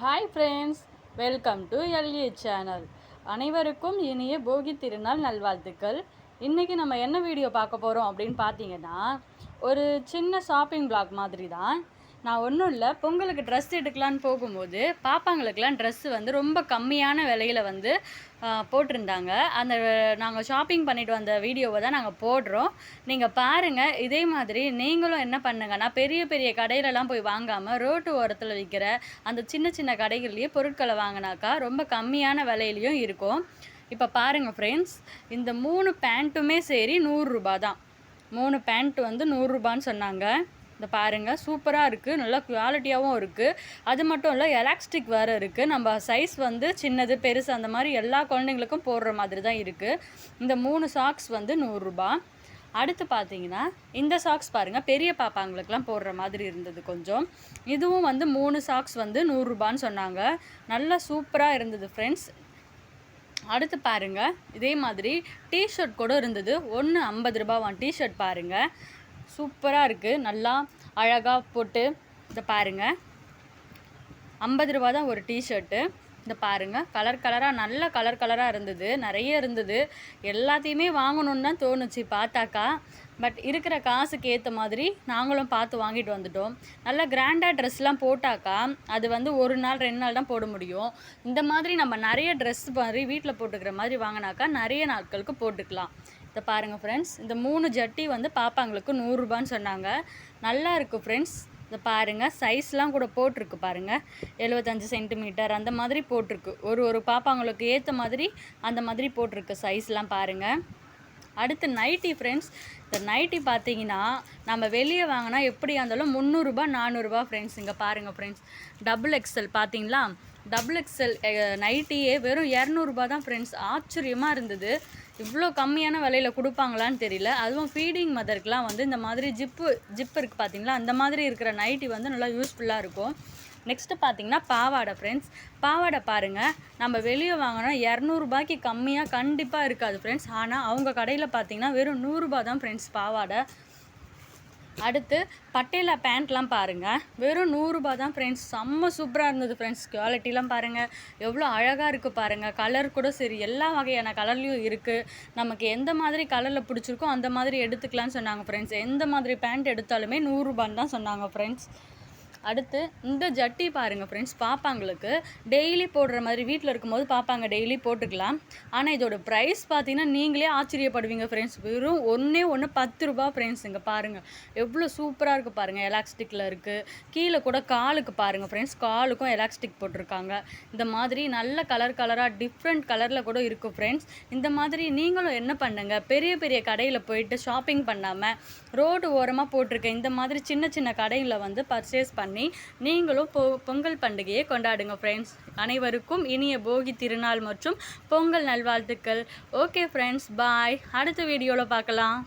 Hi friends welcome to LA channel அனைவருக்கும் இனிய போகி திருநாள் நல்வாழ்த்துக்கள். இன்றைக்கி நம்ம என்ன வீடியோ பார்க்க போகிறோம் அப்படின்னு பார்த்தீங்கன்னா ஒரு சின்ன ஷாப்பிங் பிளாக் மாதிரி தான் நான் ஒன்றும் இல்லை. பொங்கலுக்கு ட்ரெஸ் எடுக்கலான்னு போகும்போது பாப்பாங்களுக்கெல்லாம் ட்ரெஸ்ஸு வந்து ரொம்ப கம்மியான விலையில் வந்து போட்டிருந்தாங்க. அந்த நாங்கள் ஷாப்பிங் பண்ணிட்டு வந்த வீடியோவை தான் நாங்கள் போடுறோம். நீங்கள் பாருங்கள் இதே மாதிரி நீங்களும் என்ன பண்ணுங்கன்னா பெரிய பெரிய கடையிலலாம் போய் வாங்காமல் ரோட்டு ஓரத்தில் விற்கிற அந்த சின்ன சின்ன கடைகள்லேயே பொருட்களை வாங்கினாக்கா ரொம்ப கம்மியான விலையிலையும் இருக்கும். இப்போ பாருங்கள் ஃப்ரெண்ட்ஸ் இந்த மூணு பேண்ட்டுமே சரி நூறுரூபா தான். மூணு பேண்ட் வந்து நூறுரூபான்னு சொன்னாங்க. இந்த பாருங்கள் சூப்பராக இருக்குது நல்லா குவாலிட்டியாகவும் இருக்குது அது மட்டும் இல்லை எலாஸ்டிக் வேறு இருக்குது நம்ம சைஸ் வந்து சின்னது பெருசு அந்த மாதிரி எல்லா குழந்தைங்களுக்கும் போடுற மாதிரி தான் இருக்குது இந்த மூணு சாக்ஸ் வந்து நூறுரூபா அடுத்து பார்த்தீங்கன்னா இந்த சாக்ஸ் பாருங்கள் பெரிய பாப்பாங்களுக்கெலாம் போடுற மாதிரி இருந்தது கொஞ்சம். இதுவும் வந்து மூணு சாக்ஸ் வந்து நூறுரூபான்னு சொன்னாங்க. நல்லா சூப்பராக இருந்தது ஃப்ரெண்ட்ஸ் அடுத்து பாருங்கள் இதே மாதிரி டிஷர்ட் கூட இருந்தது. ஒன்று ஐம்பது ரூபாவான் டிஷர்ட் பாருங்கள் சூப்பராக இருக்குது நல்லா அழகாக போட்டு இதை பாருங்க. ஐம்பது ரூபா தான் ஒரு டிஷர்ட்டு இந்த பாருங்கள் கலர் கலராக நல்ல கலர் கலராக இருந்தது. நிறைய இருந்தது. எல்லாத்தையுமே வாங்கணுன்னு தான் தோணுச்சு பார்த்தாக்கா. பட் இருக்கிற காசுக்கு ஏற்ற மாதிரி நாங்களும் பார்த்து வாங்கிட்டு வந்துட்டோம். நல்ல கிராண்டாக ட்ரெஸ்லாம் போட்டாக்கா அது வந்து ஒரு நாள் ரெண்டு நாள் தான் போட முடியும். இந்த மாதிரி நம்ம நிறைய ட்ரெஸ் மாதிரி வீட்டில் போட்டுக்கிற மாதிரி வாங்கினாக்கா நிறைய நாட்களுக்கு போட்டுக்கலாம். இதை பாருங்கள் ஃப்ரெண்ட்ஸ் இந்த மூணு ஜட்டி வந்து பாப்பாங்களுக்கு நூறுரூபான்னு சொன்னாங்க. நல்லா இருக்குது ஃப்ரெண்ட்ஸ் இதை பாருங்கள் சைஸ்லாம் கூட போட்டிருக்கு பாருங்கள் எழுபத்தஞ்சு சென்டிமீட்டர் அந்த மாதிரி போட்டிருக்கு. ஒரு ஒரு பாப்பாங்களுக்கு ஏற்ற மாதிரி அந்த மாதிரி போட்டிருக்கு சைஸ்லாம் பாருங்கள் அடுத்து நைட்டி ஃப்ரெண்ட்ஸ் இந்த நைட்டி பார்த்தீங்கன்னா நம்ம வெளியே வாங்கினா எப்படியா இருந்தாலும் முந்நூறுரூபா நானூறுரூபா ஃப்ரெண்ட்ஸ் இங்கே பாருங்கள் ஃப்ரெண்ட்ஸ் டபுள் எக்ஸல் பார்த்தீங்களா? டபுள் எக்ஸல் நைட்டியே வெறும் இரநூறுபா தான் ஃப்ரெண்ட்ஸ் ஆச்சரியமாக இருந்தது. இவ்வளோ கம்மியான விலையில் கொடுப்பாங்களான்னு தெரியல. அதுவும் ஃபீடிங் மதருக்குலாம் வந்து இந்த மாதிரி ஜிப்பு ஜிப் இருக்குது பார்த்தீங்களா அந்த மாதிரி இருக்கிற நைட்டி வந்து நல்லா யூஸ்ஃபுல்லாக இருக்கும். நெக்ஸ்ட்டு பார்த்தீங்கன்னா பாவாடை ஃப்ரெண்ட்ஸ் பாவாடை பாருங்கள் நம்ம வெளியே வாங்கினா இரநூறுபாய்க்கு கம்மியாக கண்டிப்பாக இருக்காது ஃப்ரெண்ட்ஸ் ஆனால் அவங்க கடையில் பார்த்தீங்கன்னா வெறும் நூறுரூபா தான் ஃப்ரெண்ட்ஸ் பாவாடை. அடுத்து பட்டேலா பேண்ட்லாம் பாருங்கள் வெறும் நூறுரூபா தான் ஃப்ரெண்ட்ஸ் செம்ம சூப்பராக இருந்தது ஃப்ரெண்ட்ஸ் குவாலிட்டிலாம் பாருங்கள் எவ்வளோ அழகாக இருக்குது பாருங்கள் கலர் கூட சரி எல்லா வகையான கலர்லேயும் இருக்குது நமக்கு எந்த மாதிரி கலரில் பிடிச்சிருக்கோ அந்த மாதிரி எடுத்துக்கலாம்னு சொன்னாங்க ஃப்ரெண்ட்ஸ் எந்த மாதிரி பேண்ட் எடுத்தாலுமே நூறுரூபான்னு தான் சொன்னாங்க ஃப்ரெண்ட்ஸ் அடுத்து இந்த ஜட்டி பாருங்கள் ஃப்ரெண்ட்ஸ் பாப்பாங்களுக்கு டெய்லி போடுற மாதிரி வீட்டில் இருக்கும்போது பாப்பாங்க டெய்லி போட்டுக்கலாம். ஆனால் இதோட ப்ரைஸ் பார்த்தீங்கன்னா நீங்களே ஆச்சரியப்படுவீங்க ஃப்ரெண்ட்ஸ் வெறும் ஒன்றே ஒன்று பத்து ரூபா ஃப்ரெண்ட்ஸ் இங்கே பாருங்கள் எவ்வளோ சூப்பராக இருக்குது பாருங்கள் எலாஸ்டிக்கில் இருக்குது கீழே கூட காலுக்கு பாருங்கள் ஃப்ரெண்ட்ஸ் காலுக்கும் எலாஸ்டிக் போட்டிருக்காங்க. இந்த மாதிரி நல்ல கலர் கலராக டிஃப்ரெண்ட் கலரில் கூட இருக்குது ஃப்ரெண்ட்ஸ் இந்த மாதிரி நீங்களும் என்ன பண்ணுங்கள் பெரிய பெரிய கடையில் போயிட்டு ஷாப்பிங் பண்ணாமல் ரோடு ஓரமாக போட்டிருக்க இந்த மாதிரி சின்ன சின்ன கடையில் வந்து பர்ச்சேஸ் பண்ணி நீங்களும் பொ பொங்கல் பண்டிகையை கொண்டாடுங்க ஃப்ரெண்ட்ஸ் அனைவருக்கும் இனிய போகி திருநாள் மற்றும் பொங்கல் நல்வாழ்த்துக்கள். ஓகே ஃப்ரெண்ட்ஸ் பாய் அடுத்த வீடியோவில் பார்க்கலாம்.